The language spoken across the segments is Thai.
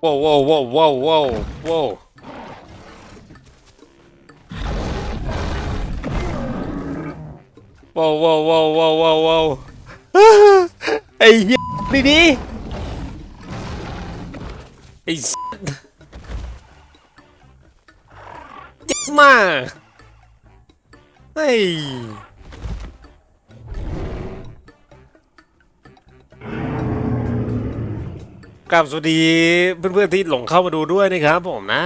Whoa, whoa, whoa, whoa, whoa, whoa. Whoa, whoa, whoa, whoa, whoa, whoa. ไอ้เหี้ยนี่ดิไอ้เจ็บมากไอ้ กลับสวัสดีเพื่อนๆที่หลงเข้ามาดูด้วยนะครับผมนะ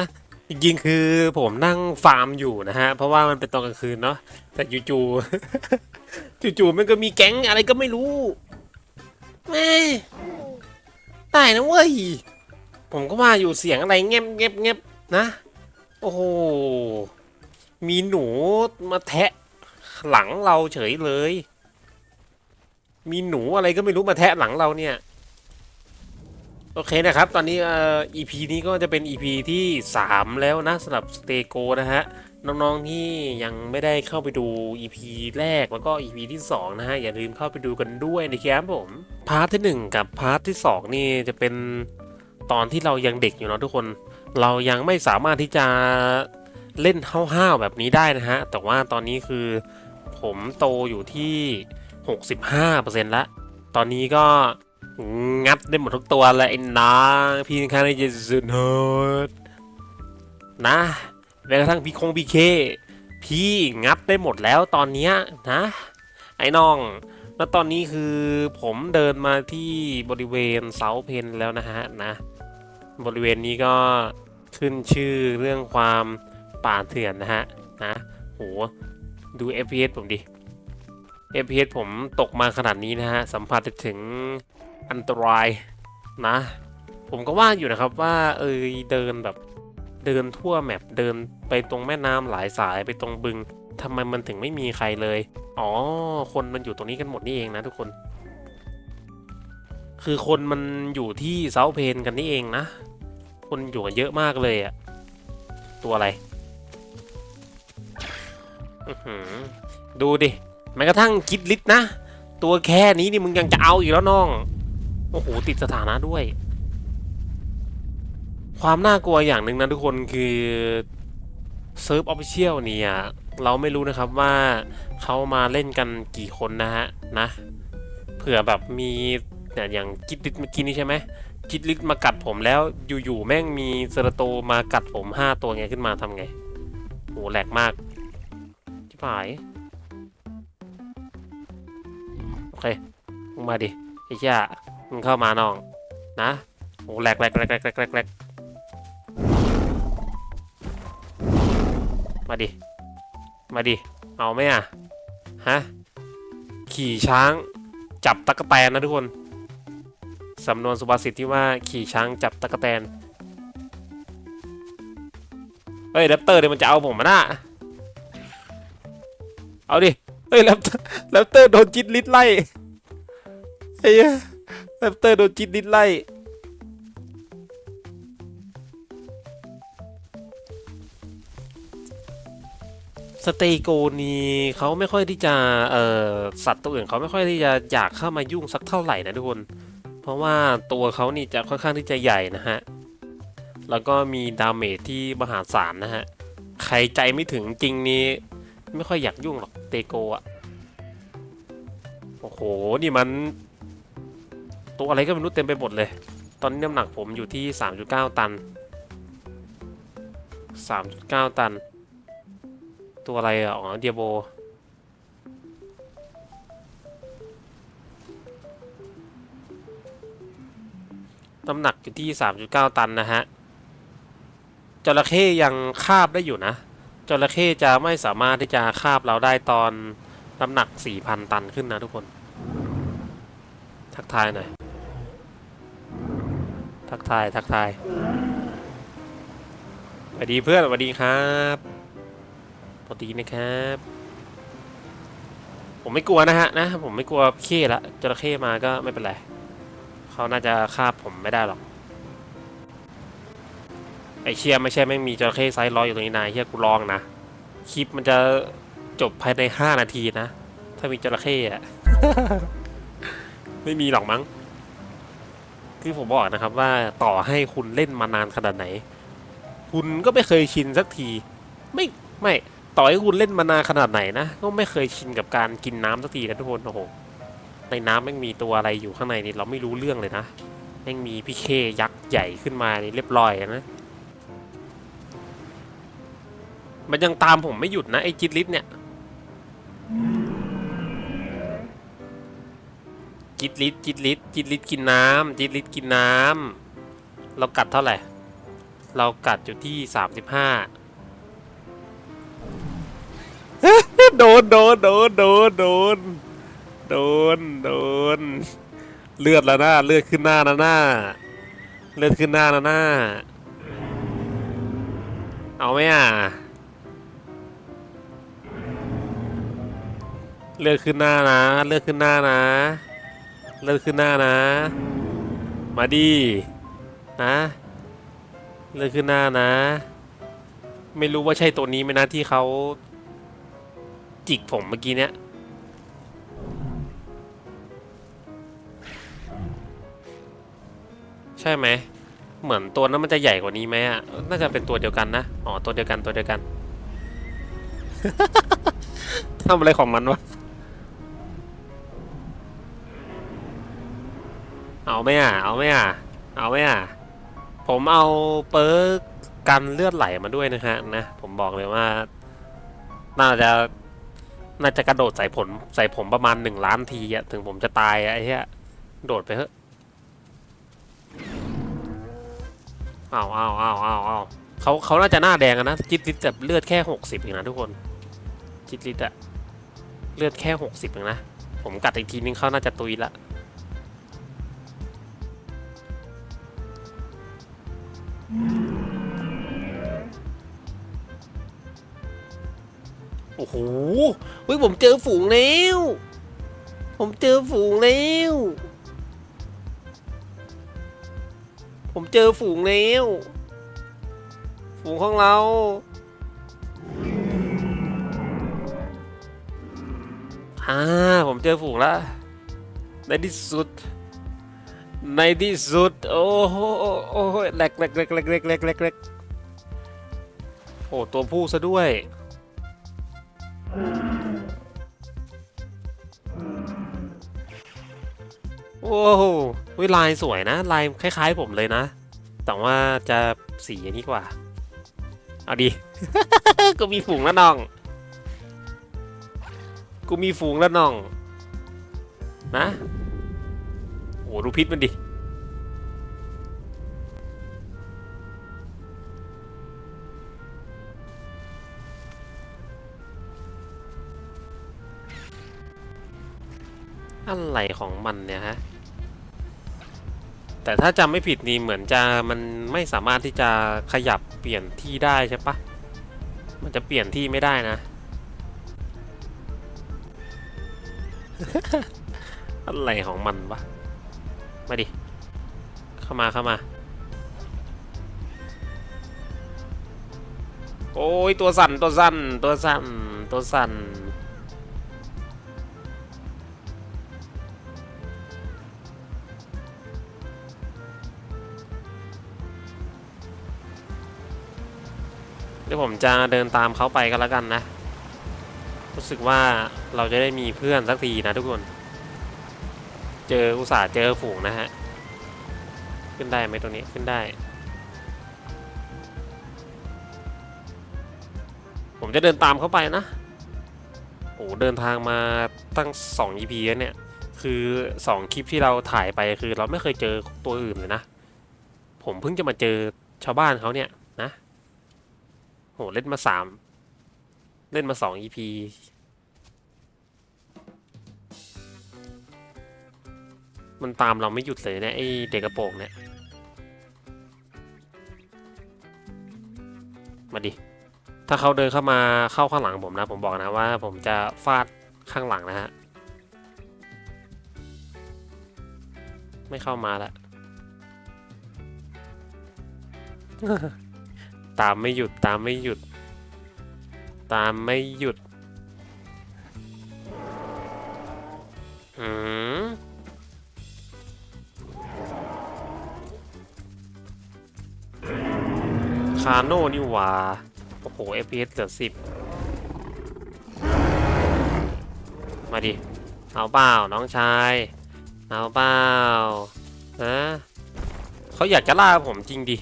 จริงๆคือผมนั่งฟาร์มอยู่นะฮะเพราะว่ามันเป็นตอนกลางคืนเนาะแต่จู่ๆจู่ๆมันก็มีแก๊งอะไรก็ไม่รู้แม่ตายนะเว้ยผมก็ว่าอยู่เสียงอะไรเงียบเงียบเงียบนะ โอ้โหมีหนูมาแทะหลังเราเฉยเลย มีหนูอะไรก็ไม่รู้มาแทะหลังเราเนี่ย โอเคนะครับ ตอนนี้เอ่อ EP นี้ก็จะเป็น EP ที่ 3 แล้วนะสำหรับสเตโกนะฮะ น้องๆที่ยังไม่ได้เข้าไปดู EP แรกแล้วก็ EP ที่ 2 นะฮะ อย่าลืมเข้าไปดูกันด้วยนะครับผม พาร์ทที่ 1 กับพาร์ทที่ 2 นี่จะเป็นตอนที่เรายังเด็กอยู่เนาะทุกคน เรายังไม่สามารถที่จะเล่นห้าวๆแบบนี้ได้นะฮะ แต่ว่าตอนนี้คือผมโตอยู่ที่ 65%ละ ตอนนี้ก็ งัดได้หมดทุกตัวเลยไอ้น้องพี่ข้างในจะสุดโหดนะแม้กระทั่งพี่คงพี่เค พี่งัดได้หมดแล้วตอนเนี้ยนะ ไอ้น้อง แล้วตอนนี้คือผมเดินมาที่บริเวณเสาเพนแล้วนะฮะนะ บริเวณนี้ก็ขึ้นชื่อเรื่องความป่าเถื่อนนะฮะนะโหดู FPS ผมดิ FPS ผมตกมาขนาดนี้นะฮะ สัมผัสถึง อันตรายนะ ผมก็ว่าอยู่นะครับว่าเออเดินแบบเดินทั่วแมปเดินไปตรงแม่น้ำหลายสายไปตรงบึงทำไมมันถึงไม่มีใครเลย อ๋อ คนมันอยู่ตรงนี้กันหมดนี่เองนะทุกคน คือคนมันอยู่ที่เซาเพนกันนี่เองนะ คนอยู่กันเยอะมากเลยอะตัวอะไรดูดิแม้กระทั่งคิดลิตนะ ตัวแค่นี้นี่มึงยังจะเอาอีกแล้วน้อง โอ้โห ติดสถานะด้วย ความน่ากลัวอย่างหนึ่งนะทุกคนคือเซิร์ฟออฟฟิเชียลเนี่ย เราไม่รู้นะครับว่าเขามาเล่นกันกี่คนนะฮะ นะเผื่อแบบมีเนี่ยอย่างกิดลิทเมื่อกี้นี้ใช่ไหมกิดลิทมากัดผมแล้วอยู่ๆแม่งมีเซราโตมากัดผมห้าตัวไงขึ้นมาทำไงโหแหลกมากชิบหายโอเคมึงมาดิไอ้เหี้ย มึงเข้ามาน้อง นะโอ้แหลกแหลกแหลกแหลกแหลกแหลกมาดิ มาดิ เอาไหมอะ ฮะ ขี่ช้าง จับตะกแตนนะทุกคน สำนวนสุภาษิตที่ว่าขี่ช้างจับตะกแตน เฮ้ยแรปเตอร์เดี๋ยวมันจะเอาผมมาหน้าเอาดิ เฮ้ยแรปเตอร์แรปเตอร์โดนจิตลิดไล่ไอ้เหี้ย แรปเตอร์โดนจิตลิดไล่สเตโกนี่เขาไม่ค่อยที่จะเอ่อสัตว์ตัวอื่นเขาไม่ค่อยที่จะอยากเข้ามายุ่งสักเท่าไหร่นะทุกคน เพราะว่าตัวเขานี่จะค่อนข้างที่จะใหญ่นะฮะ แล้วก็มีดาเมจที่มหาศาลนะฮะ ใครใจไม่ถึงจริงนี่ไม่ค่อยอยากยุ่งหรอกเตโกอะโอ้โห นี่มัน ตัวอะไรก็ไม่รู้เต็มไปหมดเลย ตอนนี้น้ำหนักผมอยู่ที่ 3.9 ตัน 3.9 ตัน ตัวอะไรอะ อ๋อ เดียโบ น้ำหนักอยู่ที่ 3.9 ตันนะฮะ จระเข้ยังคาบได้อยู่นะ จระเข้จะไม่สามารถที่จะคาบเราได้ตอนน้ำหนัก 4,000 ตันขึ้นนะทุกคน ทักทายหน่อย ทักทาย ทักทายสวัสดีเพื่อนสวัสดีครับสวัสดีนะครับ ผมไม่กลัวนะฮะนะ ผมไม่กลัวเข้ละจระเข้มาก็ไม่เป็นไรเขาน่าจะคาบผมไม่ได้หรอกไอเชียไม่ใช่ไม่มีจระเข้ไซส์ร้อยอยู่ตรงนี้นายเฮียกูลองนะคลิปมันจะจบภายใน5นาทีนะ ถ้ามีจระเข้อะไม่มีหรอกมั้ง คือผมบอกนะครับว่าต่อให้คุณเล่นมานานขนาดไหน คุณก็ไม่เคยชินสักที ไม่ไม่ต่อให้คุณเล่นมานานขนาดไหนนะก็ไม่เคยชินกับการกินน้ำสักทีนะทุกคนโอ้โหในน้ำแม่งมีตัวอะไรอยู่ข้างในนี่เราไม่รู้เรื่องเลยนะแม่งมีพี่เคยักษ์ใหญ่ขึ้นมานี่เรียบร้อยนะ มันยังตามผมไม่หยุดนะไอ้จิตลิศเนี่ย จิตลิศจิตลิศจิตลิศกินน้ำจิตลิศกินน้ำเรากัดเท่าไหร่ เรากัดอยู่ที่สามสิบห้าโดนโดนโดนโดนโดนโดนโดนเลือดแล้วหน้าเลือดขึ้นหน้านะหน้าเลือดขึ้นหน้านะหน้า เอาไหมอะเลือดขึ้นหน้านะ เลือดขึ้นหน้านะ เลือดขึ้นหน้านะ มาดีนะเลือดขึ้นหน้านะ ไม่รู้ว่าใช่ตัวนี้ไหมนะที่เขาจิกผมเมื่อกี้เนี้ยใช่ไหมเหมือนตัวนั้นมันจะใหญ่กว่านี้ไหมอะน่าจะเป็นตัวเดียวกันนะอ๋อตัวเดียวกันตัวเดียวกันทำอะไรของมันวะ เอาไหมอะ เอาไหมอะ เอาไหมอะ ผมเอาเปิร์กกันเลือดไหลมาด้วยนะฮะนะ ผมบอกเลยว่า น่าจะ น่าจะกระโดดใส่ผลใส่ผมประมาณหนึ่งล้านทีอะถึงผมจะตายอะไอ้เหี้ย โดดไปเถอะอ้าวอ้าวอ้าวอ้าวอ้าเขาเขาน่าจะหน้าแดงนะ จิตลิตแต่เลือดแค่หกสิบเองนะทุกคน จิตลิตอะเลือดแค่หกสิบเองนะ ผมกัดอีกทีนึงเขาน่าจะตุยละ หเฮ้ยผมเจอฝูงแล้ว ผมเจอฝูงแล้ว ผมเจอฝูงแล้ว ฝูงของเราอ่าผมเจอฝูงละในที่สุด ในที่สุด โอ้โหโอ้โหแหลกแหลกแหลกแหลกแหลกแหลกแหลกโอ้ตัวผู้ซะด้วย โอ้โหวิลายสวยนะ ลายคล้าย ๆ ผมเลยนะ แต่ว่าจะสีอันนี้กว่า เอาดิกูมีฝูงแล้วน้อง กูมีฝูงแล้วน้อง นะ โอ้ดูพิษมันดิ อะไรของมันเนี่ยฮะ แต่ถ้าจำไม่ผิดนี่เหมือนจะมันไม่สามารถที่จะขยับเปลี่ยนที่ได้ใช่ปะมันจะเปลี่ยนที่ไม่ได้นะ อะไรของมันวะ มาดิ เข้ามาเข้ามา โอ้ยตัวสั่นตัวสั่นตัวสั่นตัวสั่น เดี๋ยวผมจะเดินตามเขาไปก็แล้วกันนะ รู้สึกว่าเราจะได้มีเพื่อนสักทีนะทุกคน เจออุตส่าห์เจอฝูงนะฮะ ขึ้นได้ไหมตรงนี้ขึ้นได้ ผมจะเดินตามเขาไปนะโอ้เดินทางมาตั้ง 2 EP แล้วเนี่ย คือ 2 คลิปที่เราถ่ายไปคือเราไม่เคยเจอตัวอื่นเลยนะ ผมเพิ่งจะมาเจอชาวบ้านเขาเนี่ย โหเล่นมาสามเล่นมาสอง EP มันตามเราไม่หยุดเลยเนี่ยไอเด็กกระโปรงเนี่ย มาดิ ถ้าเขาเดินเข้ามาเข้าข้างหลังผมนะ ผมบอกนะว่าผมจะฟาดข้างหลังนะฮะ ไม่เข้ามาละ ตามไม่หยุดตามไม่หยุด ตามไม่หยุดอืมคาโน่นี่หว่า โอ้โหเอฟพีเอสหลือสิบมาดิ เอาเปล่าน้องชาย เอาเปล่านะเขาอยากจะล่าผมจริงดิ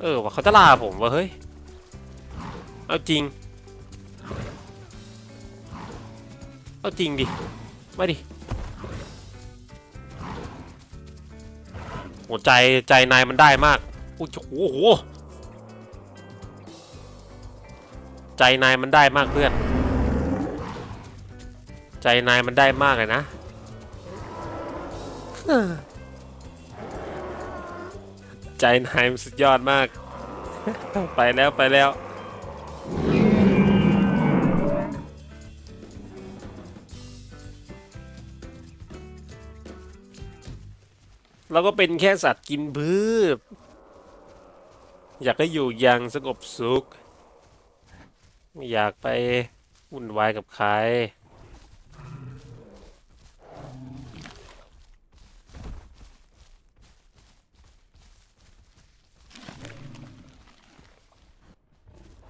เออว่าเขาจะล่าผมวะเฮ้ย เอาจริง เอาจริงดิ มาดิหัวใจใจนายมันได้มาก โอ้โหโอ้โห ใจนายมันได้มากเพื่อน ใจนายมันได้มากเลยนะ ใจนายมันสุดยอดมาก ไปแล้วไปแล้ว เราก็เป็นแค่สัตว์กินพืช อยากให้อยู่อย่างสงบสุข ไม่อยากไปวุ่นวายกับใคร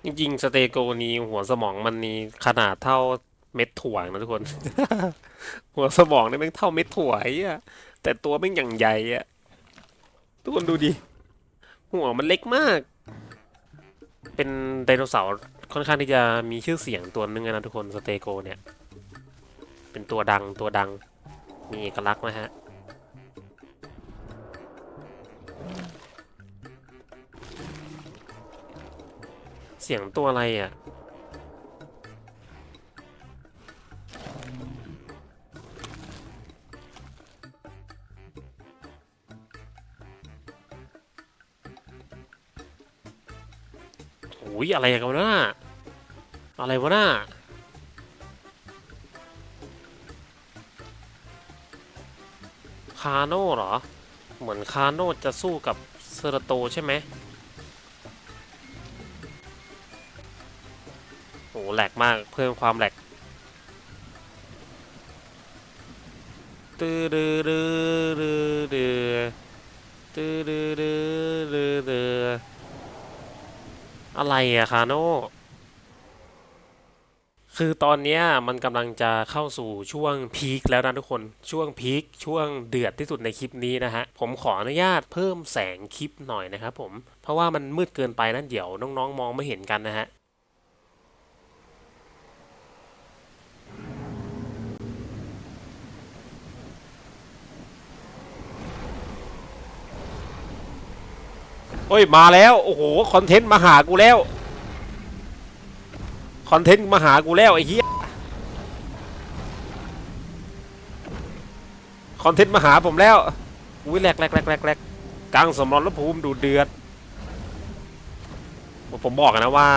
จริงๆสเตโกนีหัวสมองมันนี่ขนาดเท่าเม็ดถั่วนะทุกคน หัวสมองนี่แม่งเท่าเม็ดถั่วไอ้อะแต่ตัวแม่งอย่างใหญ่อะทุกคนดูดิ หัวมันเล็กมาก เป็นไดโนเสาร์ค่อนข้างที่จะมีชื่อเสียงตัวนึงนะทุกคนสเตโกเนี่ย เป็นตัวดังตัวดัง มีเอกลักษณ์นะฮะ สียงตัวอะไรอะ โอ้ยอะไรกันวะน่ะอะไรวะน่ะคาโน่เหรอ เหมือนคาโน่จะสู้กับเซอร์โตใช่ไหม แหลกมากเพิ่มความแหลกตื้อดื้อดื้อดื้อดื้อตื้อดื้อดื้อดื้อดื้ออะไรอะคาโน่คือตอนเนี้ยมันกำลังจะเข้าสู่ช่วงพีคแล้วนะทุกคนช่วงพีคช่วงเดือดที่สุดในคลิปนี้นะฮะ ผมขออนุญาตเพิ่มแสงคลิปหน่อยนะครับผม เพราะว่ามันมืดเกินไปนั่นเดี๋ยวน้องๆ มองไม่เห็นกันนะฮะ โอ้ยมาแล้ว โอ้โหคอนเทนต์มาหากูแล้วคอนเทนต์มาหากูแล้วไอ้เหี้ยคอนเทนต์มาหาผมแล้วอุ้ยแหลกแหลกแหลกแหลกแหลกกลางสมรรถภูมิดูเดือด ผมบอกนะว่า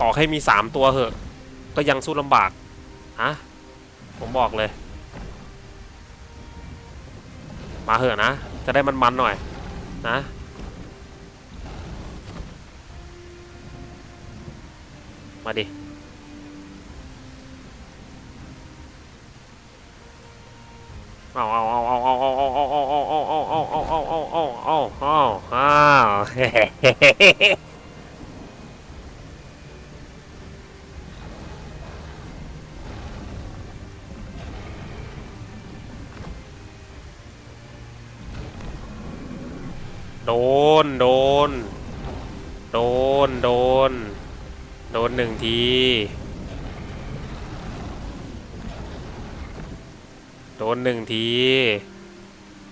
ต่อให้มีสามตัวเหอะ ก็ยังสู้ลำบากฮะผมบอกเลย มาเหอะนะ จะได้มันๆหน่อยนะ มาดิเอาเอาเอาเอาเอาเอาเอาเอาเอาเอาเอาเอาเอาเอาเอาเอาเอาเอาเอาอ้าวเฮ้เฮ้เฮ้เฮ้โดน โดน โดน โดน โดนหนึ่ง ที โดนหนึ่งที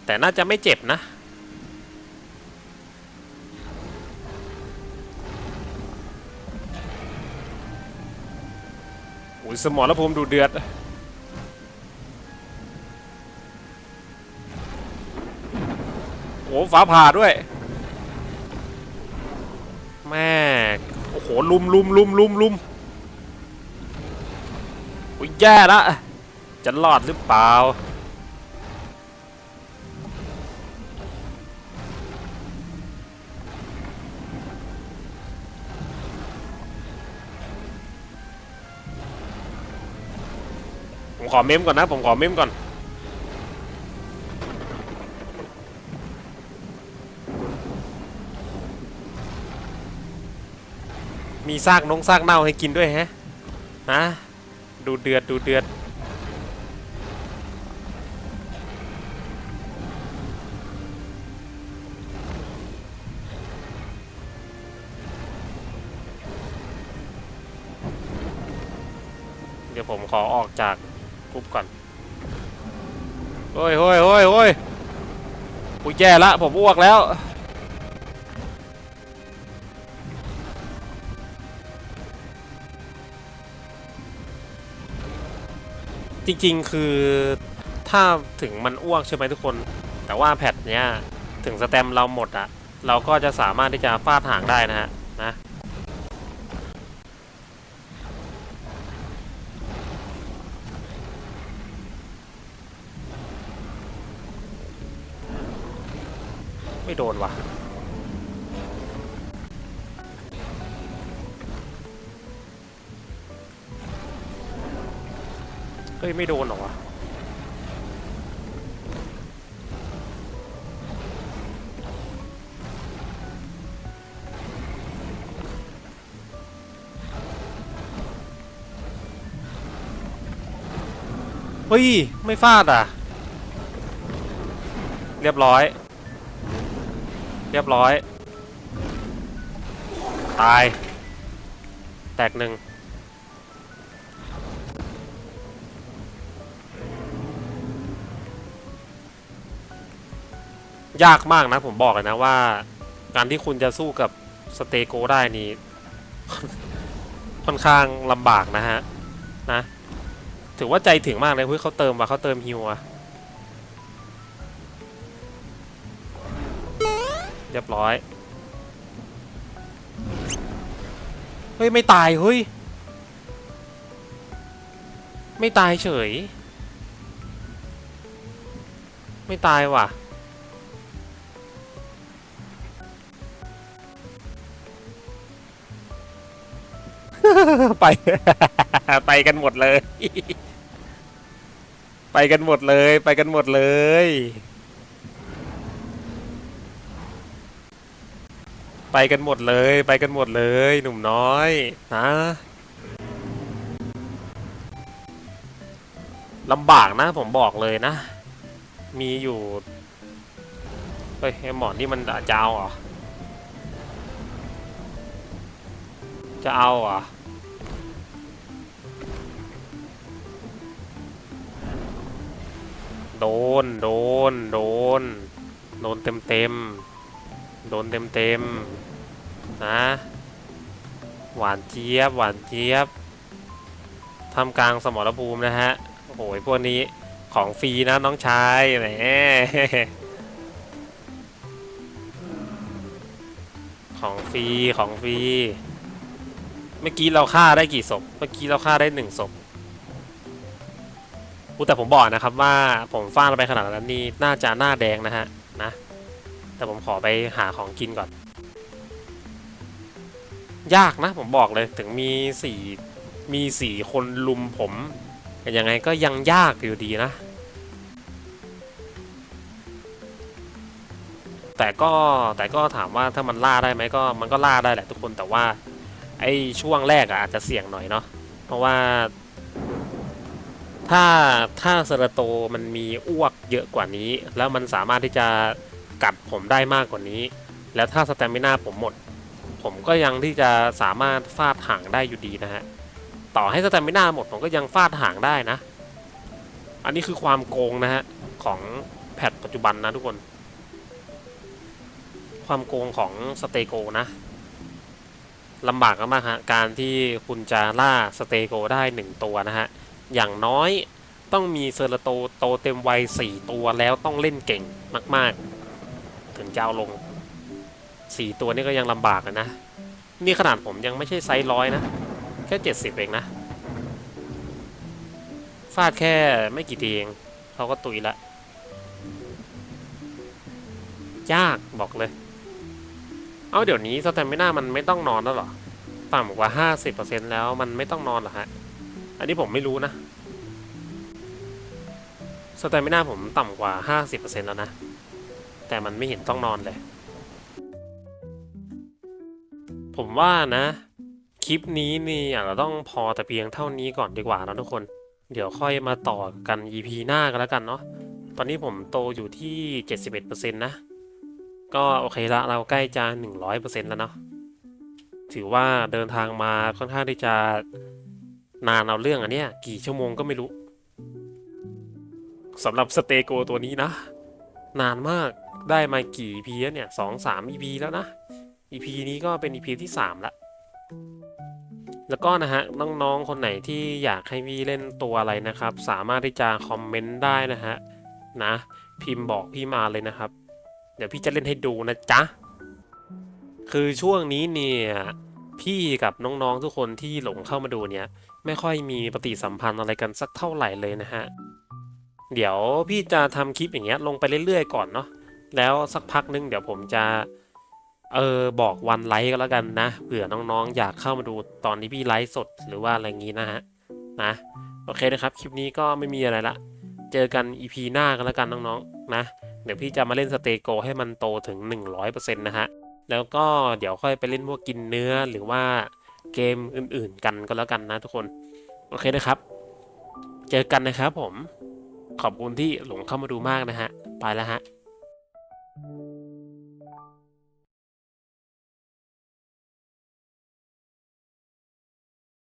แต่น่าจะไม่เจ็บนะ อุ้ยสมองแล้วผมดูเดือดโอ้ฟ้าผ่าด้วย ลุมลุมลุมลุมลุมโอ้ยแย่ละจะรอดหรือเปล่าผมขอเมมก่อนนะ ผมขอเมมก่อน มีซากนงซากเน่าให้กินด้วยแฮะฮะดูเดือดดูเดือดเดี๋ยวผมขอออกจากกรุ๊ปก่อนโอ้ยโอ้ยโอ้ยโอ้ยกูแย่ละผมอ้วกแล้ว จริงๆ คือถ้าถึงมันอ้วกใช่ไหมทุกคน แต่ว่าแพทเนี้ยถึงสแตมเราหมดอะเราก็จะสามารถที่จะฟาดหางได้นะฮะนะไม่โดนว่ะ เฮ้ย ไม่โดนหรอวะเฮ้ย ไม่ฟาดอะ เรียบร้อย เรียบร้อย ตาย แตกหนึ่ง ยากมากนะ ผมบอกเลยนะว่า การที่คุณจะสู้กับสเตโกได้นี่ค่อนข้างลำบากนะฮะ นะ ถือว่าใจถึงมากเลยเฮ้ยเขาเติมว่ะเขาเติมฮิวอะเรียบร้อย เฮ้ย ไม่ตาย เฮ้ย ไม่ตายเฉย ไม่ตายว่ะ ไป ไปกันหมดเลย ไปกันหมดเลย ไปกันหมดเลย ไปกันหมดเลย ไปกันหมดเลย หนุ่มน้อยนะลำบากนะ ผมบอกเลยนะ มีอยู่เฮ้ยไอ้หมอนนี่มันจะเอาเหรอ จะเอาเหรอ โดน โดน โดน โดนเต็มเต็ม โดนเต็มเต็มนะ หวานเจี๊ยบ หวานเจี๊ยบทำกลางสมรภูมินะฮะ โอ้โหพวกนี้ของฟรีนะน้องชายแหมของฟรี ของฟรี เมื่อกี้เราฆ่าได้กี่ศพ เมื่อกี้เราฆ่าได้หนึ่งศพ อู้แต่ผมบอกนะครับว่าผมฟาดไปขนาดนั้นนี่น่าจะหน้าแดงนะฮะนะ แต่ผมขอไปหาของกินก่อน ยากนะผมบอกเลยถึงมีสี่มีสี่คนลุมผมแต่ยังไงก็ยังยากอยู่ดีนะ แต่ก็แต่ก็ถามว่าถ้ามันล่าได้ไหมก็มันก็ล่าได้แหละทุกคนแต่ว่าไอ้ช่วงแรกอะอาจจะเสี่ยงหน่อยเนาะเพราะว่า ถ้าถ้าเซราโตมันมีอ้วกเยอะกว่านี้ แล้วมันสามารถที่จะกัดผมได้มากกว่านี้ แล้วถ้าสแตมิน่าผมหมด ผมก็ยังที่จะสามารถฟาดหางได้อยู่ดีนะฮะ ต่อให้สแตมิน่าหมดผมก็ยังฟาดหางได้นะ อันนี้คือความโกงนะฮะ ของแพทปัจจุบันนะทุกคน ความโกงของสเตโกนะลำบากมากๆฮะ การที่คุณจะล่าสเตโกได้หนึ่งตัวนะฮะ อย่างน้อยต้องมีเซอร์โตโตเต็มวัยสี่ตัวแล้วต้องเล่นเก่งมาก ๆ ถึงจะเอาลงสี่ตัวนี่ก็ยังลำบากนะ นี่ขนาดผมยังไม่ใช่ไซส์ร้อยนะ แค่เจ็ดสิบเองนะ ฟาดแค่ไม่กี่ทีเองเขาก็ตุยละ ยากบอกเลย เอาเดี๋ยวนี้สแตมิน่ามันไม่ต้องนอนแล้วหรอ ต่ำกว่าห้าสิบเปอร์เซ็นแล้วมันไม่ต้องนอนเหรอฮะ อันนี้ผมไม่รู้นะสแตมิน่าผมต่ำกว่าห้าสิบเปอร์เซ็นแล้วนะ แต่มันไม่เห็นต้องนอนเลย ผมว่านะ คลิปนี้นี่อาจจะต้องพอแต่เพียงเท่านี้ก่อนดีกว่านะทุกคน เดี๋ยวค่อยมาต่อกัน EP หน้ากันแล้วกันเนาะ ตอนนี้ผมโตอยู่ที่ 71%นะ ก็โอเคละ เราใกล้จะ 100%แล้วเนาะ ถือว่าเดินทางมาค่อนข้างที่จะ นานเอาเรื่องอันเนี้ยกี่ชั่วโมงก็ไม่รู้สำหรับสเตโกตัวนี้นะ นานมากได้มากี่ EP แล้วเนี่ยสองสาม EP แล้วนะ EP นี้ก็เป็น EP ที่สามละแล้วก็นะฮะน้องๆคนไหนที่อยากให้พี่เล่นตัวอะไรนะครับ สามารถที่จะคอมเมนต์ได้นะฮะนะ พิมพ์บอกพี่มาเลยนะครับ เดี๋ยวพี่จะเล่นให้ดูนะจ๊ะคือช่วงนี้เนี่ยพี่กับน้องๆทุกคนที่หลงเข้ามาดูเนี่ย ไม่ค่อยมีปฏิสัมพันธ์อะไรกันสักเท่าไหร่เลยนะฮะ เดี๋ยวพี่จะทำคลิปอย่างเงี้ยลงไปเรื่อยๆก่อนเนาะ แล้วสักพักนึงเดี๋ยวผมจะเออบอกวันไลฟ์ก็แล้วกันนะเผื่อน้องๆ อยากเข้ามาดูตอนที่พี่ไลฟ์สดหรือว่าอะไรงี้นะฮะนะโอเคนะครับคลิปนี้ก็ไม่มีอะไรละ เจอกัน EP หน้ากันแล้วกันน้องๆนะเดี๋ยวพี่จะมาเล่นสเตโกให้มันโตถึง 100%นะฮะแล้วก็เดี๋ยวค่อยไปเล่นพวกกินเนื้อหรือว่า เกมอื่นๆกันก็แล้วกันนะทุกคน โอเคนะครับ เจอกันนะครับผม ขอบคุณที่หลงเข้ามาดูมากนะฮะ ไปแล้วฮะ